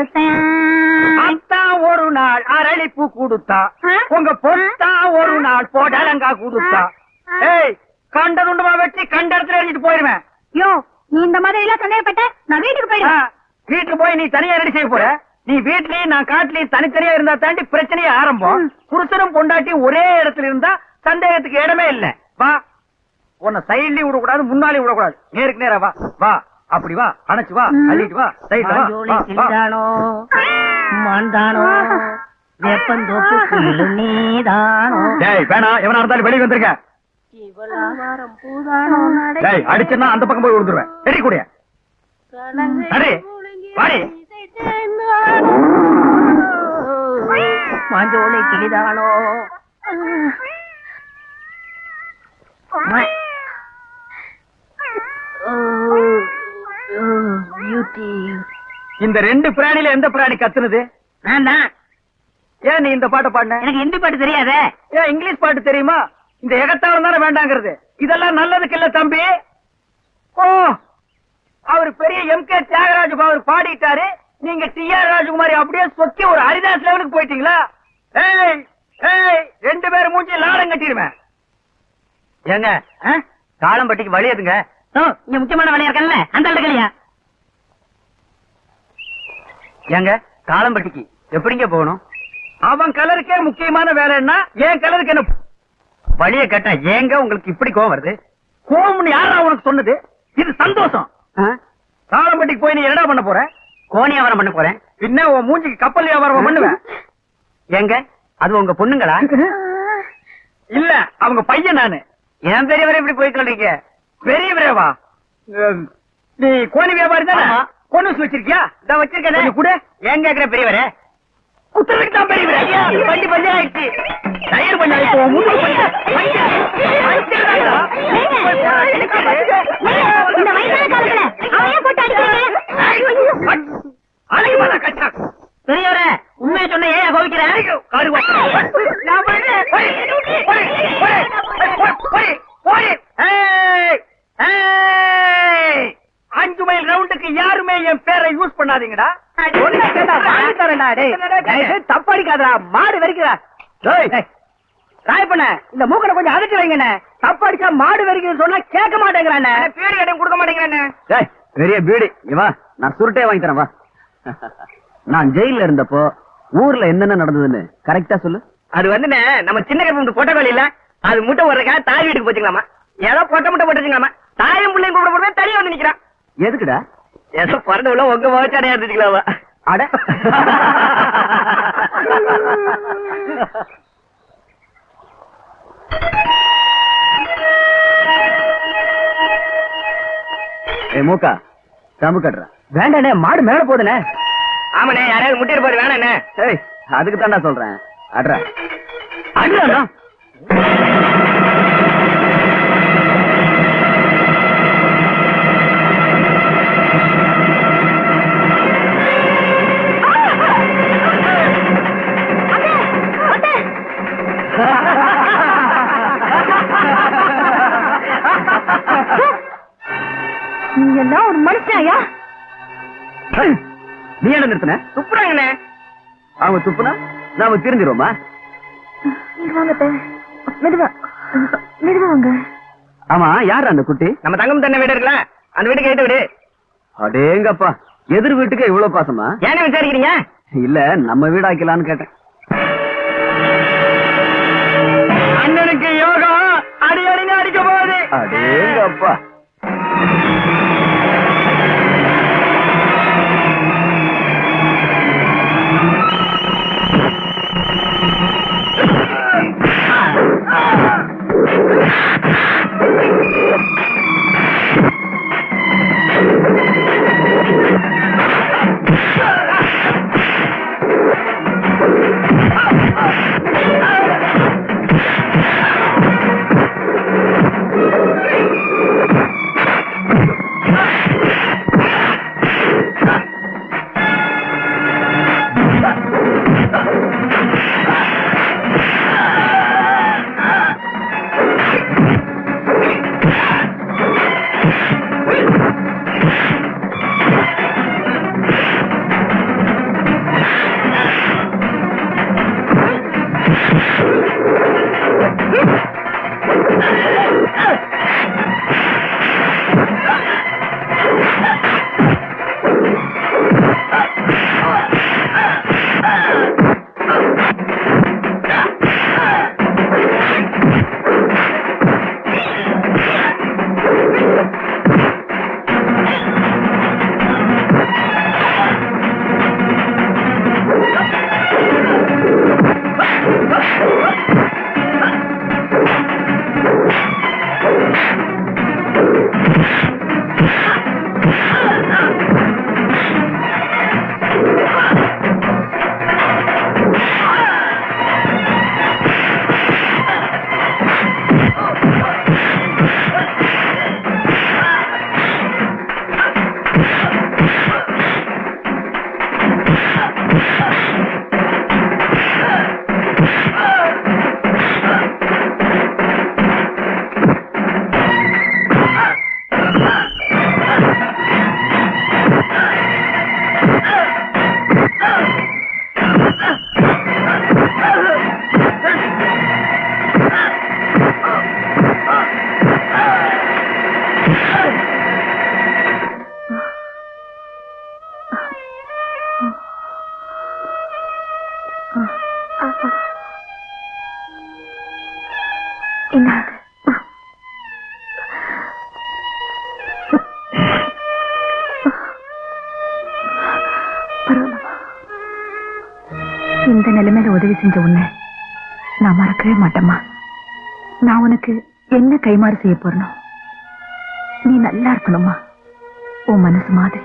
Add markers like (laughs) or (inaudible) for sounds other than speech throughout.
கொடுத்தேன். அத்தா ஒரு நாள் அரளிப்பூ கொடுத்தா? உங்க பொத்தா ஒரு நாள் போடலங்கா கொடுத்தா. ஏய் கண்ட துண்டமா வச்சு கண்ட இடத்துல எறிஞ்சிட்டு போயிருவேன் யோ நீ இந்த மாதிரி எல்லாம் சந்தேகப்பட்ட நான் வீட்டுக்கு போயிடுவேன். வீட்டுக்கு போய் நீ தனியா ரெடி செய்ய போற? நீ வீட்லயும் நான் காட்டுலயும் தனித்தனியா இருந்தா தாண்டி பிரச்சனையே ஆரம்பம். புருஷனும் பொண்டாட்டி ஒரே இடத்துல இருந்தா சந்தேகத்துக்கு இடமே இல்ல. வா. உன்னை சைட்லயும் விடக்கூடாது முன்னாலையும் விடக்கூடாது. நேருக்கு நேரா வா. வா. அப்படி வா அணைச்சு வா. அள்ளிட்டு வா சைட்ல வா, மாஞ்சோலை வா வா. கிளிதானோ மாந்தானோ? வேப்பந்தோப்பு புல்லு நீதானோ? டேய் வேணாம் எவனா இருந்தாலும் வெளியே வந்திருக்க சிவலாவாரம் பூதானோ நடை டேய் அடிச்சேன்னா அந்த பக்கம் போய் விழுந்துருவேன். சரி கூடிய. அடே வாடி. மாஞ்சோலை கிளிதானோ பியூட்டி இந்த ரெண்டு பிராணில எந்த பிராணி கத்துனது? நான் தான் ஏன் நீ இந்த பாட்டை பாடின? எனக்கு ஹிந்தி பாட்டு தெரியாதே. ஏன் இங்கிலீஷ் பாட்டு தெரியுமா? இந்த எகத்தாவரம் தானே வேண்டாங்கிறது. இதெல்லாம் நல்லதுக்கு இல்ல தம்பி. ஓ அவர் பெரிய எம் கே தியாகராஜ் அவர் பாடிட்டாரு. நீங்க டி ஆர் ராஜகுமாரி அப்படியே சொக்கி ஒரு ஹரிதாஸ் லெவலுக்கு போயிட்டீங்களா? ஏய் ஏய் ரெண்டு பேரும் மூஞ்சி லாடம் கட்டிடுவேன். ஏங்க காளம்பட்டிக்கு வழி எதுங்க? இங்க முக்கியமான வேலையா இருக்கல அந்த இடத்துலயா ஏங்க காளம்பட்டிக்கு எப்படிங்க போகணும்? அவன் கலருக்கே முக்கியமான வேலைன்னா என் கலருக்கு என்ன? வழிய கேட்டா ஏங்க உங்களுக்கு இப்படி கோவம் வருது? கோம்னு யாரா உனக்கு சொன்னது? இது சந்தோஷம். காலம்பட்டிக்கு போய் நீ என்னடா பண்ண போற? கோணி வியாபாரம் பண்ண போறேன். பின்ன உன் மூஞ்சிக்கு கப்பல் வியாபாரம் பண்ணுவேன் ஏங்க அது உங்க பொண்ணுங்களா? இல்ல அவங்க பையன் நானு. என் பெரியவரை இப்படி போய் சொல்றீங்க? பெரிய விரைவா நீ கோணி வியாபாரி தானே. கொண்டு வச்சிருக்கியா? இத வச்சிருக்கேன். கொடு. ஏன் கேக்குற பெரியவரே? குத்துறதுக்கு தான் பெரிய விரை. வண்டி பஞ்சு ஆயிடுச்சு டயர் பண்ணி இப்போ கட்டா. பெரியவரே உண்மையை சொன்ன ஏன் கோவிக்கிறேன் கருவா. நான் போறேன். போய், போய், போய், போய், போய், போய். ஏய், ஏய். அஞ்சு மைல் ரவுண்டுக்கு யாருமே என் பேரை யூஸ் பண்ணாதீங்கடா தப்படிக்காதா மாடு வரைக்கிறா ராய் பண்ண இந்த மூக்கனை கொஞ்சம் அதட்டி வைங்கண்ணே. தப்படிச்சா மாடு வரைக்கும் சொன்னா கேட்க மாட்டேங்கிறானே பேரு கடையும் கொடுக்க மாட்டேங்கிறானே பெரிய பீடி. இங்க வா நான் சுருட்டே வாங்கி தரேன் வா. நான் ஜெயில இருந்தப்போ ஊர்ல என்னென்ன நடந்ததுன்னு கரெக்டா சொல்லு. அது வந்துண்ணே நம்ம சின்ன கருப்பு பொட்ட இல்ல அது முட்டை போடுறதுக்காக தாய் வீட்டுக்கு போச்சுங்களாமா? ஏதோ பொட்டை முட்டை போட்டுச்சுங்களாமா தாயும் பிள்ளையும் கூப்பிட போடுவே தனியா வந்து நிக்கிறான். எதுக்குடா? ஏதோ பிறந்த உள்ள உங்க முகச்சாடையா இருந்துச்சுங்களாமா அட. (laughs) ஏ மூக்கா தம்பு கட்டுற. வேண்டாண்ணே மாடு மேல போதுண்ணே. ஆமாண்ணே யாராவது முட்டை இருப்பாரு வேணாண்ணே. ஏய் அதுக்கு தான்டா சொல்றேன். அட்ரா. அண்ணா நீங்க எல்லாம் ஒரு மனுஷனாயா? ஏய், நீ என்ன நிறுத்தின? துப்புறாங்கண்ணே அவங்க துப்புனா நாம. மெதுவா. மெதுவா வாங்க. ஆமா யார் அந்த குட்டி? நம்ம தங்கம் தண்ணி வீடு இருக்குல்ல அந்த வீட்டுக்கு கேட்டு விடு. அடேங்கப்பா எதிர் வீட்டுக்கு இவ்வளவு பாசமா? ஏன்னு விசாரிக்கிறீங்க? இல்ல நம்ம வீடாக்கலான்னு கேட்டேன். அண்ணனுக்கு யோகம் அடி அடிங்க அடிக்க போகுது. அடேங்கப்பா. என்னது? இந்த நிலைமையில உதவி செஞ்ச உன்னை நான் மறக்கவே மாட்டேம்மா. நான் உனக்கு என்ன கைமாறு செய்ய போறணும் நீ நல்லா இருக்கணுமா உன் மனசு மாதிரி.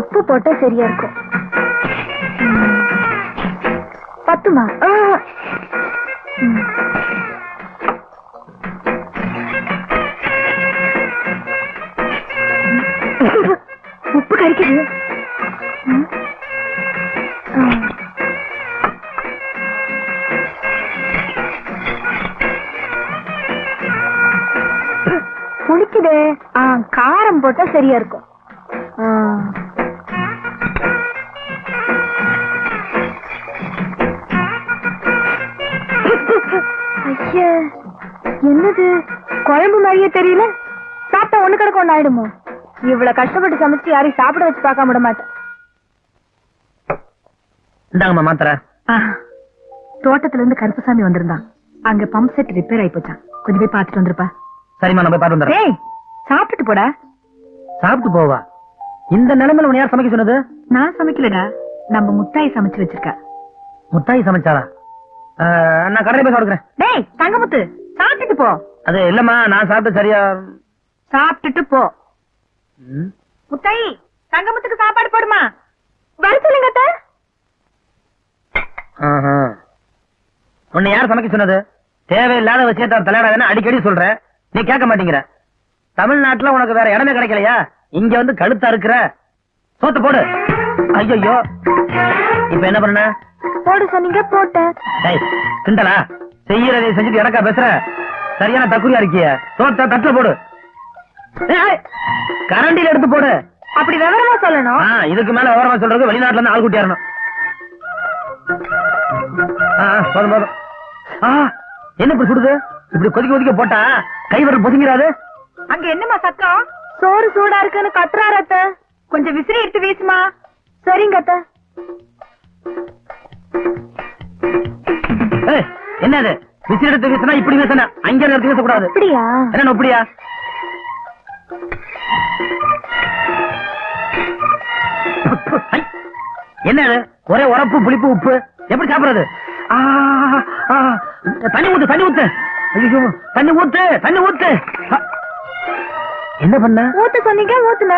உப்பு போட்டா சரியா இருக்கும். பத்துமா? உப்பு கறிக்குது புளிக்குதே. காரம் போட்டா சரியா இருக்கும். குழம்பு மாதிரியே தெரியல. சாப்பிட்டா ஒண்ணு கிடக்க ஒண்ணு ஆயிடுமோ? இவ்வளவு கஷ்டப்பட்டு சமைச்சு யாரையும் சாப்பிட வச்சு பார்க்க விட மாட்டேன். இந்தாங்கம்மா மாத்திரை. தோட்டத்துல இருந்து கருப்புசாமி வந்திருந்தான். அங்க பம்ப் செட் ரிப்பேர் ஆயி போச்சான் கொஞ்சம் போய் பாத்துட்டு வந்துருப்பா. சரிம்மா நான் போய் பார்த்து வந்துடுறேன். டேய் சாப்பிட்டுட்டு போடா. சாப்பிட்டு போவா? இந்த நிலைமையில உன்னை யார் சமைக்க சொன்னது? நான் சமைக்கலடா. நம்ம முத்தாய் சமைச்சு வச்சிருக்கா. முத்தாயி சமைச்சாரா நான் கடையில் போய் சாப்பிடுறேன் டேய் தங்கமுத்து சாப்பிட்டுட்டு போ. அது இல்லம்மா நான் சாப்பிட்டு சரியா? சாப்பிட்டுட்டு போ. முத்தாயி தங்கமுத்துக்கு சாப்பாடு போடுமா? வர சொல்லுங்க. உன்னை யார் சமைக்க சொன்னது? தேவையில்லாத விஷயத்த தலையிடாதுன்னு அடிக்கடி சொல்றேன் நீ கேட்க மாட்டேங்கிற. தமிழ்நாட்டுல உனக்கு வேற இடமே கிடைக்கலையா? இங்க வந்து கழுத்தா இருக்கிற. சோத்து போடு. ஐயோ இப்ப என்ன பண்ண? போடு சொன்னீங்க போட்டேன் கிண்டலா செய்யறதை செஞ்சுட்டு எனக்கா பேசுற? சரியான தக்குரியா இருக்கிய? சோத்த தட்டுல போடு. கரண்டில எடுத்து போடு. அப்படி விவரமா சொல்லணும். இதுக்கு மேல விவரமா சொல்றது வெளிநாட்டுல இருந்து ஆள் கூட்டியாரணும் போதும் போதும். என்ன இப்படி சுடுது? இப்படி கொதிக்க கொதிக்க போட்டா கை விரல் பொசுங்கிறாது அங்க என்னமா சத்தம்? சோறு சூடா இருக்குன்னு கத்துறாரு அத்தை. கொஞ்சம் விசிறி எடுத்து வீசுமா? சரிங்க அத்தை. என்னது? விசில் எடுத்து வீசினா இப்படி வீசினா அங்க எடுத்து வீசக்கூடாது அப்படியா? என்ன அப்படியா ஐ, என்னது ஒரே உரப்பு புளிப்பு உப்பு. எப்படி சாப்பிடுறது? தண்ணி ஊத்து தண்ணி ஊத்து. ஐயோ தண்ணி ஊத்து தண்ணி ஊத்து. என்ன பண்ண? ஊத்து சொன்னீங்க ஊத்துன?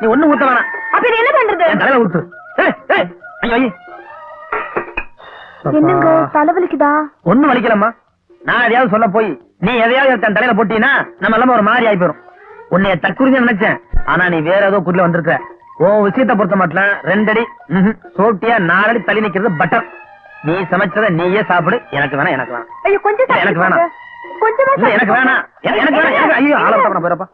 நீ ஒண்ணு ஊத்த வேணாம். அப்ப என்ன பண்றது? தலையில ஊத்து. ஏய், ஏய், ஐயோ ஐயோ. என்னங்க தலைவலிக்குதா ஒண்ணும் வலிக்கலம்மா. நான் எதையாவது சொல்ல போய் நீ எதையாவது தன் தலையில போட்டீன்னா நம்ம எல்லாம் ஒரு மாதிரி ஆகி போயிரும் உன்னைய தற்குறிஞ்சு நினைச்சேன். ஆனா நீ வேற ஏதோ குறில வந்திருக்க ஓ விஷயத்தை பொறுத்த மட்டும் ரெண்டடி சோட்டியா நாலடி தள்ளி நிக்கிறது பட்டர். நீ சமைச்சத நீயே சாப்பிடு எனக்கு வேணாம் எனக்கு வேணாம். எனக்கு வேணாம். எனக்கு வேணாம். எனக்கு வேணாம் ஐயோ ஆள போறப்பா